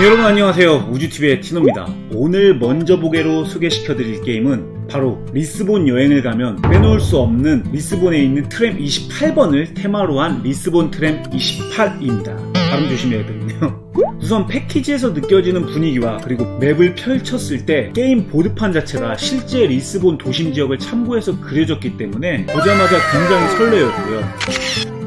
네, 여러분 안녕하세요. 우주TV의 티노입니다. 오늘 먼저 보게로 소개시켜 드릴 게임은 바로 리스본 여행을 가면 빼놓을 수 없는 리스본에 있는 트램 28번을 테마로 한 리스본 트램 28입니다. 발음 조심해야 되겠네요. 우선 패키지에서 느껴지는 분위기와 그리고 맵을 펼쳤을 때 게임 보드판 자체가 실제 리스본 도심 지역을 참고해서 그려졌기 때문에 보자마자 굉장히 설레었고요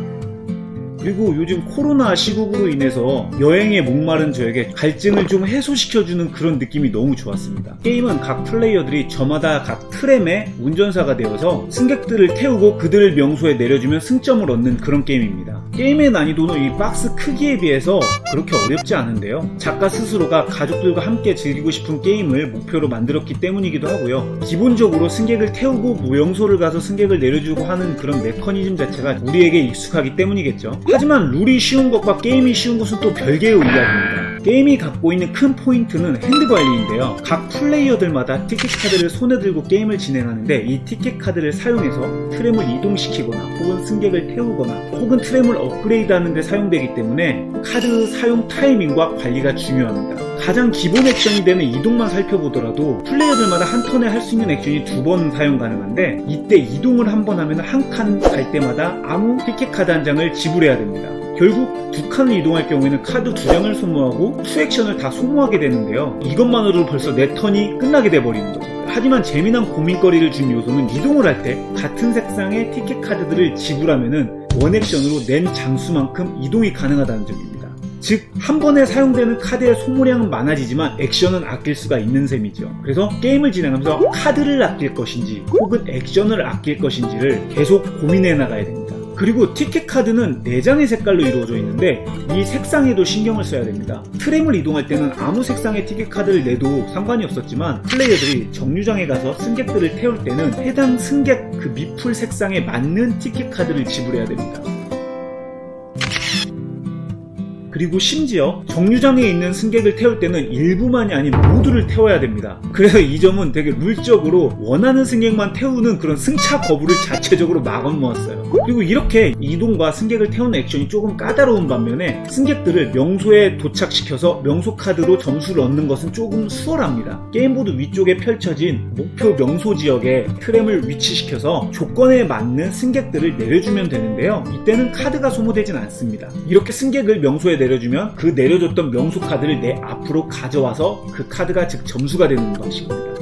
그리고 요즘 코로나 시국으로 인해서 여행에 목마른 저에게 갈증을 좀 해소시켜주는 그런 느낌이 너무 좋았습니다. 게임은 각 플레이어들이 저마다 각 트램의 운전사가 되어서 승객들을 태우고 그들을 명소에 내려주면 승점을 얻는 그런 게임입니다. 게임의 난이도는 이 박스 크기에 비해서 그렇게 어렵지 않은데요. 작가 스스로가 가족들과 함께 즐기고 싶은 게임을 목표로 만들었기 때문이기도 하고요. 기본적으로 승객을 태우고 명소를 가서 승객을 내려주고 하는 그런 메커니즘 자체가 우리에게 익숙하기 때문이겠죠. 하지만 룰이 쉬운 것과 게임이 쉬운 것은 또 별개의 이야기입니다. 게임이 갖고 있는 큰 포인트는 핸드 관리인데요. 각 플레이어들마다 티켓 카드를 손에 들고 게임을 진행하는데 이 티켓 카드를 사용해서 트램을 이동시키거나 혹은 승객을 태우거나 혹은 트램을 업그레이드하는 데 사용되기 때문에 카드 사용 타이밍과 관리가 중요합니다. 가장 기본 액션이 되는 이동만 살펴보더라도 플레이어들마다 한 턴에 할 수 있는 액션이 두 번 사용 가능한데 이때 이동을 한 번 하면 한 칸 갈 때마다 아무 티켓 카드 한 장을 지불해야 됩니다. 결국 두 칸을 이동할 경우에는 카드 두 장을 소모하고 투 액션을 다 소모하게 되는데요. 이것만으로도 벌써 네 턴이 끝나게 돼버리는 거죠. 하지만 재미난 고민거리를 준 요소는 이동을 할 때 같은 색상의 티켓 카드들을 지불하면은 원 액션으로 낸 장수만큼 이동이 가능하다는 점입니다. 즉, 한 번에 사용되는 카드의 소모량은 많아지지만 액션은 아낄 수가 있는 셈이죠. 그래서 게임을 진행하면서 카드를 아낄 것인지 혹은 액션을 아낄 것인지를 계속 고민해 나가야 됩니다. 그리고 티켓 카드는 4장의 색깔로 이루어져 있는데 이 색상에도 신경을 써야 됩니다. 트램을 이동할 때는 아무 색상의 티켓 카드를 내도 상관이 없었지만 플레이어들이 정류장에 가서 승객들을 태울 때는 해당 승객 그 미풀 색상에 맞는 티켓 카드를 지불해야 됩니다. 그리고 심지어 정류장에 있는 승객을 태울 때는 일부만이 아닌 모두를 태워야 됩니다. 그래서 이 점은 되게 룰적으로 원하는 승객만 태우는 그런 승차 거부를 자체적으로 막아놓았어요. 그리고 이렇게 이동과 승객을 태우는 액션이 조금 까다로운 반면에 승객들을 명소에 도착시켜서 명소 카드로 점수를 얻는 것은 조금 수월합니다. 게임보드 위쪽에 펼쳐진 목표 명소 지역에 트램을 위치시켜서 조건에 맞는 승객들을 내려주면 되는데요. 이때는 카드가 소모되진 않습니다. 이렇게 승객을 명소에 내려주면 그 내려줬던 명소 카드를 내 앞으로 가져와서 그 카드가 즉 점수가 되는 방식입니다.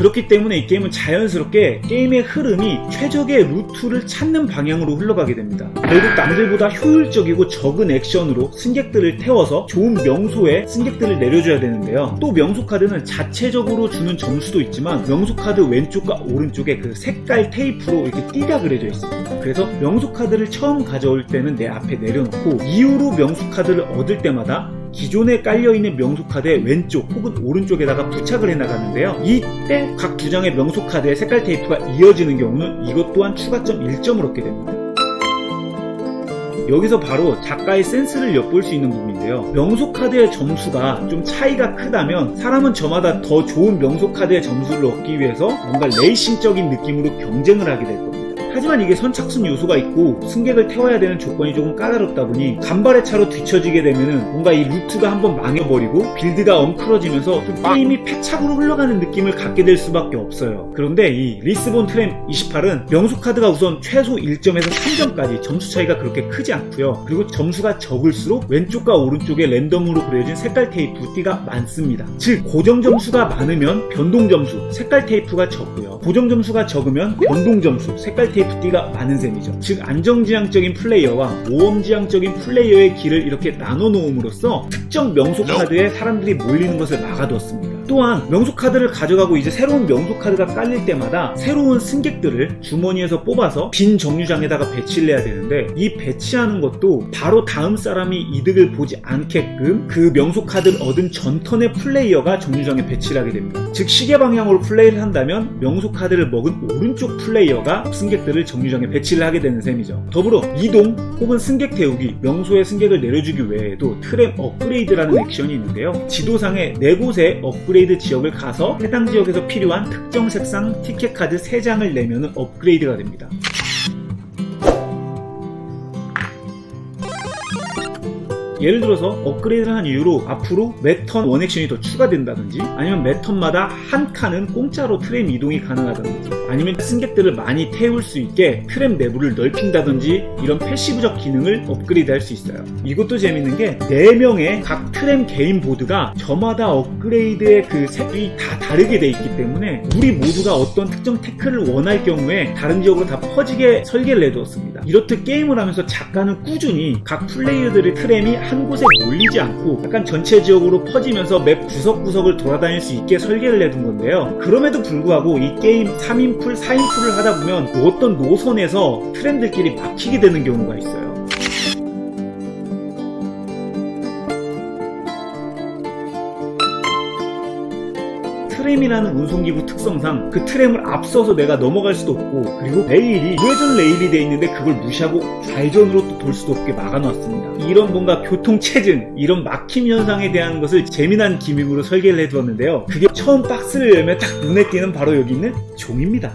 그렇기 때문에 이 게임은 자연스럽게 게임의 흐름이 최적의 루트를 찾는 방향으로 흘러가게 됩니다. 결국 남들보다 효율적이고 적은 액션으로 승객들을 태워서 좋은 명소에 승객들을 내려줘야 되는데요. 또 명소 카드는 자체적으로 주는 점수도 있지만 명소 카드 왼쪽과 오른쪽에 그 색깔 테이프로 이렇게 띠가 그려져 있습니다. 그래서 명소 카드를 처음 가져올 때는 내 앞에 내려놓고 이후로 명소 카드를 얻을 때마다 기존에 깔려있는 명소카드의 왼쪽 혹은 오른쪽에다가 부착을 해나가는데요. 이때 각 두 장의 명소카드의 색깔 테이프가 이어지는 경우는 이것 또한 추가점 1점을 얻게 됩니다. 여기서 바로 작가의 센스를 엿볼 수 있는 부분인데요. 명소 카드의 점수가 좀 차이가 크다면 사람은 저마다 더 좋은 명소 카드의 점수를 얻기 위해서 뭔가 레이싱적인 느낌으로 경쟁을 하게 될 겁니다. 하지만 이게 선착순 요소가 있고 승객을 태워야 되는 조건이 조금 까다롭다 보니 간발의 차로 뒤처지게 되면은 뭔가 이 루트가 한번 망해버리고 빌드가 엉클어지면서 좀 게임이 패착으로 흘러가는 느낌을 갖게 될 수밖에 없어요. 그런데 이 리스본 트램 28은 명소 카드가 우선 최소 1점에서 3점까지 점수 차이가 그렇게 크지 않고요. 그리고 점수가 적을수록 왼쪽과 오른쪽에 랜덤으로 그려진 색깔 테이프 띠가 많습니다. 즉 고정 점수가 많으면 변동 점수 색깔 테이프가 적고요. 고정 점수가 적으면 변동 점수 색깔 테이프 띠가 많은 셈이죠. 즉 안정지향적인 플레이어와 모험지향적인 플레이어의 길을 이렇게 나눠 놓음으로써 특정 명소 카드에 사람들이 몰리는 것을 막아두었습니다. 또한 명소 카드를 가져가고 이제 새로운 명소 카드가 깔릴 때마다 새로운 승객들을 주머니에서 뽑아서 빈 정류장에다가 배치를 해야 되는데 이 배치하는 것도 바로 다음 사람이 이득을 보지 않게끔 그 명소 카드를 얻은 전 턴의 플레이어가 정류장에 배치를 하게 됩니다. 즉 시계 방향으로 플레이를 한다면 명소 카드를 먹은 오른쪽 플레이어가 승객들을 정류장에 배치를 하게 되는 셈이죠. 더불어 이동 혹은 승객 태우기, 명소에 승객을 내려주기 외에도 트램 업그레이드라는 액션이 있는데요. 지도상에 네 곳의 업그레이드 지역을 가서 해당 지역에서 필요한 특정 색상 티켓 카드 3장을 내면 업그레이드가 됩니다. 예를 들어서 업그레이드를 한 이후로 앞으로 매턴 원액션이 더 추가된다든지 아니면 매턴마다 한 칸은 공짜로 트램 이동이 가능하다든지 아니면 승객들을 많이 태울 수 있게 트램 내부를 넓힌다든지 이런 패시브적 기능을 업그레이드 할 수 있어요. 이것도 재밌는 게 4명의 각 트램 개인 보드가 저마다 업그레이드의 그 색이 다 다르게 돼 있기 때문에 우리 모두가 어떤 특정 태클을 원할 경우에 다른 지역으로 다 퍼지게 설계를 해두었습니다. 이렇듯 게임을 하면서 작가는 꾸준히 각 플레이어들의 트램이 한 곳에 몰리지 않고 약간 전체 지역으로 퍼지면서 맵 구석구석을 돌아다닐 수 있게 설계를 해둔 건데요. 그럼에도 불구하고 이 게임 3인 풀, 4인풀을 하다 보면 어떤 노선에서 트램들끼리 막히게 되는 경우가 있어요. 트램이라는 운송기구 특성상 그 트램을 앞서서 내가 넘어갈 수도 없고 그리고 레일이 우회전 레일이 돼 있는데 그걸 무시하고 좌회전으로 또 돌 수도 없게 막아놨습니다. 이런 뭔가 교통 체증, 이런 막힘 현상에 대한 것을 재미난 기믹으로 설계를 해두었는데요. 그게 처음 박스를 열면 딱 눈에 띄는 바로 여기 있는 종입니다.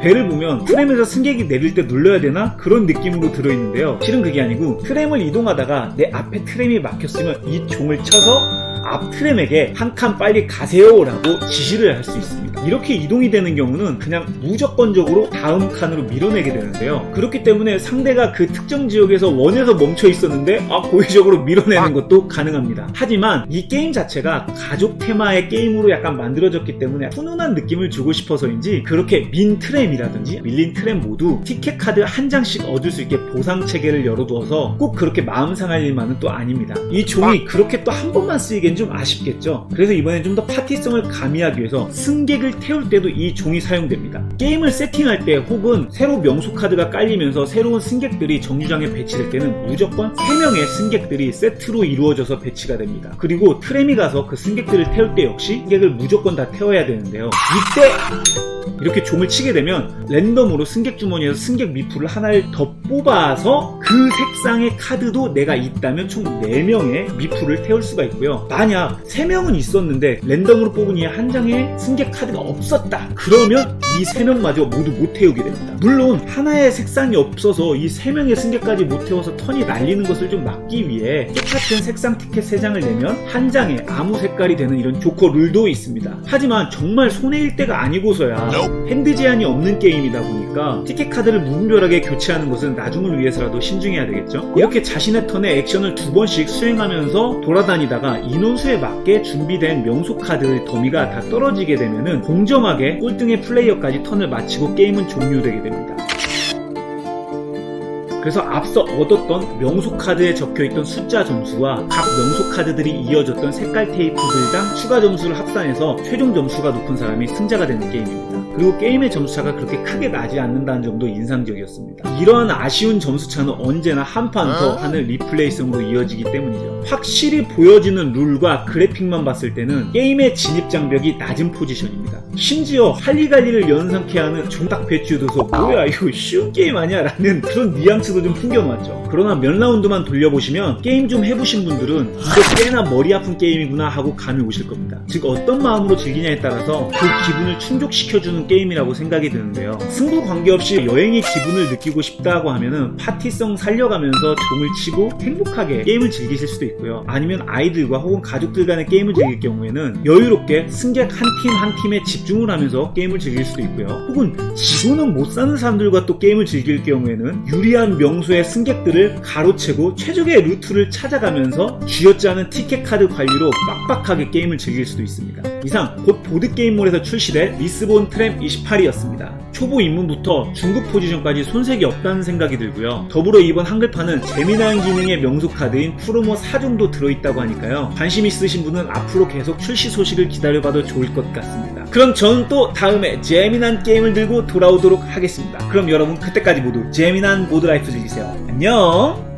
배를 보면 트램에서 승객이 내릴 때 눌러야 되나? 그런 느낌으로 들어있는데요. 실은 그게 아니고 트램을 이동하다가 내 앞에 트램이 막혔으면 이 종을 쳐서 앞 트램에게 한 칸 빨리 가세요 라고 지시를 할 수 있습니다. 이렇게 이동이 되는 경우는 그냥 무조건적으로 다음 칸으로 밀어내게 되는데요. 그렇기 때문에 상대가 그 특정 지역에서 원에서 멈춰 있었는데 아 고의적으로 밀어내는 것도 가능합니다. 하지만 이 게임 자체가 가족 테마의 게임으로 약간 만들어졌기 때문에 훈훈한 느낌을 주고 싶어서인지 그렇게 민 트램이라든지 밀린 트램 모두 티켓 카드 한 장씩 얻을 수 있게 보상 체계를 열어두어서 꼭 그렇게 마음 상할 일만은 또 아닙니다. 이 종이 그렇게 또 한 번만 쓰이기엔 좀 아쉽겠죠. 그래서 이번엔 좀 더 파티성을 가미하기 위해서 승객을 태울 때도 이 종이 사용됩니다. 게임을 세팅할 때 혹은 새로 명소 카드가 깔리면서 새로운 승객들이 정류장에 배치될 때는 무조건 3명의 승객들이 세트로 이루어져서 배치가 됩니다. 그리고 트램이 가서 그 승객들을 태울 때 역시 승객을 무조건 다 태워야 되는데요. 이때 이렇게 종을 치게 되면 랜덤으로 승객 주머니에서 승객 미풀을 하나를 더 뽑아서 그 색상의 카드도 내가 있다면 총 4명의 미풀을 태울 수가 있고요. 만약 3명은 있었는데 랜덤으로 뽑은 이 한 장의 승객 카드가 없었다. 그러면 이 3명마저 모두 못 태우게 됩니다. 물론 하나의 색상이 없어서 이 3명의 승객까지 못 태워서 턴이 날리는 것을 좀 막기 위해 똑같은 색상 티켓 3장을 내면 한 장에 아무 색깔이 되는 이런 조커 룰도 있습니다. 하지만 정말 손해일 때가 아니고서야 핸드 제한이 없는 게임이다 보니까 티켓 카드를 무분별하게 교체하는 것은 나중을 위해서라도 신중해야 되겠죠. 이렇게 자신의 턴에 액션을 두 번씩 수행하면서 돌아다니다가 인원수에 맞게 준비된 명소 카드의 더미가 다 떨어지게 되면은 공정하게 꼴등의 플레이어까지 턴을 마치고 게임은 종료되게 됩니다. 그래서 앞서 얻었던 명소 카드에 적혀있던 숫자 점수와 각 명소 카드들이 이어졌던 색깔 테이프들당 추가 점수를 합산해서 최종 점수가 높은 사람이 승자가 되는 게임입니다. 그리고 게임의 점수차가 그렇게 크게 나지 않는다는 점도 인상적이었습니다. 이러한 아쉬운 점수차는 언제나 한 판 더 하는 리플레이성으로 이어지기 때문이죠. 확실히 보여지는 룰과 그래픽만 봤을 때는 게임의 진입 장벽이 낮은 포지션입니다. 심지어 할리갈리를 연상케 하는 종딱 배치도서 뭐야 이거 쉬운 게임 아니야 라는 그런 뉘앙스도 좀 풍겨놨죠. 그러나 몇 라운드만 돌려보시면 게임 좀 해보신 분들은 이거 꽤나 머리 아픈 게임이구나 하고 감이 오실 겁니다. 즉 어떤 마음으로 즐기냐에 따라서 그 기분을 충족시켜주는 게임이라고 생각이 드는데요. 승부 관계없이 여행의 기분을 느끼고 싶다고 하면은 파티성 살려가면서 종을 치고 행복하게 게임을 즐기실 수도 있고요. 아니면 아이들과 혹은 가족들 간의 게임을 즐길 경우에는 여유롭게 승객 한 팀한 팀에 집중을 하면서 게임을 즐길 수도 있고요. 혹은 지구는 못 사는 사람들과 또 게임을 즐길 경우에는 유리한 명소의 승객들을 가로채고 최적의 루트를 찾아가면서 쥐어짜 않은 티켓 카드 관리로 빡빡하게 게임을 즐길 수도 있습니다. 이상 곧 보드게임몰에서 출시될 리스본 트램 28이었습니다. 초보 입문부터 중급 포지션까지 손색이 없다는 생각이 들고요. 더불어 이번 한글판은 재미난 기능의 명소 카드인 프로모 4종도 들어있다고 하니까요. 관심 있으신 분은 앞으로 계속 출시 소식을 기다려봐도 좋을 것 같습니다. 그럼 저는 또 다음에 재미난 게임을 들고 돌아오도록 하겠습니다. 그럼 여러분 그때까지 모두 재미난 보드라이프 즐기세요. 안녕!